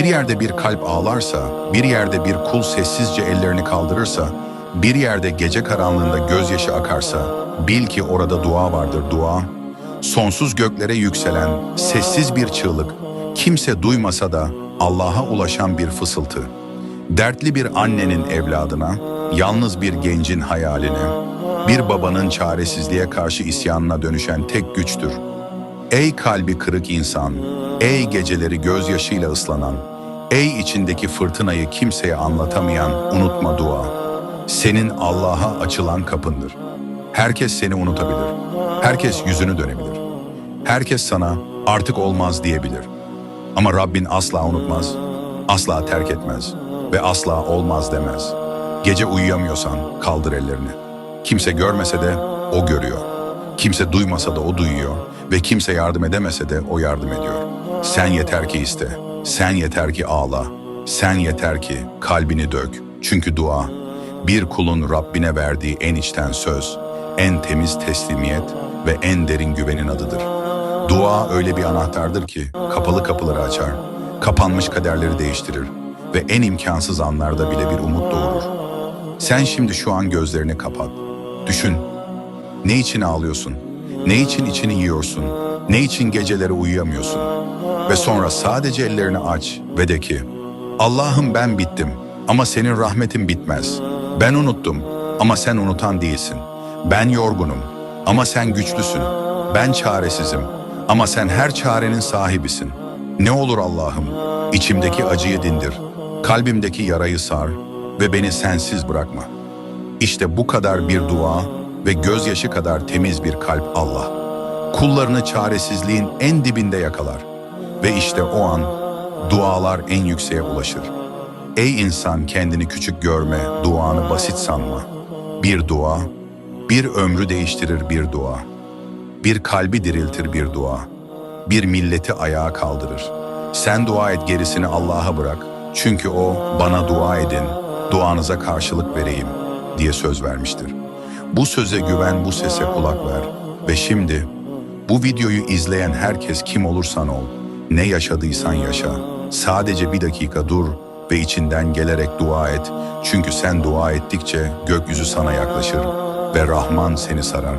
Bir yerde bir kalp ağlarsa, bir yerde bir kul sessizce ellerini kaldırırsa, bir yerde gece karanlığında gözyaşı akarsa, bil ki orada dua vardır dua. Sonsuz göklere yükselen sessiz bir çığlık, kimse duymasa da Allah'a ulaşan bir fısıltı. Dertli bir annenin evladına, yalnız bir gencin hayaline, bir babanın çaresizliğe karşı isyanına dönüşen tek güçtür. Ey kalbi kırık insan, ey geceleri gözyaşıyla ıslanan, ey içindeki fırtınayı kimseye anlatamayan unutma dua. Senin Allah'a açılan kapındır. Herkes seni unutabilir. Herkes yüzünü dönebilir. Herkes sana artık olmaz diyebilir. Ama Rabbin asla unutmaz, asla terk etmez ve asla olmaz demez. Gece uyuyamıyorsan kaldır ellerini. Kimse görmese de o görüyor. Kimse duymasa da o duyuyor ve kimse yardım edemese de o yardım ediyor. Sen yeter ki iste, sen yeter ki ağla, sen yeter ki kalbini dök. Çünkü dua bir kulun Rabbine verdiği en içten söz, en temiz teslimiyet ve en derin güvenin adıdır. Dua öyle bir anahtardır ki kapalı kapıları açar, kapanmış kaderleri değiştirir ve en imkansız anlarda bile bir umut doğurur. Sen şimdi şu an gözlerini kapat. Düşün. Ne için ağlıyorsun? Ne için içini yiyorsun? Ne için geceleri uyuyamıyorsun? Ve sonra sadece ellerini aç ve de ki Allah'ım ben bittim ama senin rahmetin bitmez. Ben unuttum ama sen unutan değilsin. Ben yorgunum ama sen güçlüsün. Ben çaresizim ama sen her çarenin sahibisin. Ne olur Allah'ım içimdeki acıyı dindir. Kalbimdeki yarayı sar ve beni sensiz bırakma. İşte bu kadar bir dua ve gözyaşı kadar temiz bir kalp Allah. Kullarını çaresizliğin en dibinde yakalar. Ve işte o an dualar en yükseğe ulaşır. Ey insan kendini küçük görme, duanı basit sanma. Bir dua, bir ömrü değiştirir bir dua. Bir kalbi diriltir bir dua. Bir milleti ayağa kaldırır. Sen dua et gerisini Allah'a bırak. Çünkü o bana dua edin, duanıza karşılık vereyim diye söz vermiştir. Bu söze güven, bu sese kulak ver. Ve şimdi bu videoyu izleyen herkes kim olursan ol, ne yaşadıysan yaşa. Sadece bir dakika dur ve içinden gelerek dua et. Çünkü sen dua ettikçe gökyüzü sana yaklaşır ve Rahman seni sarar.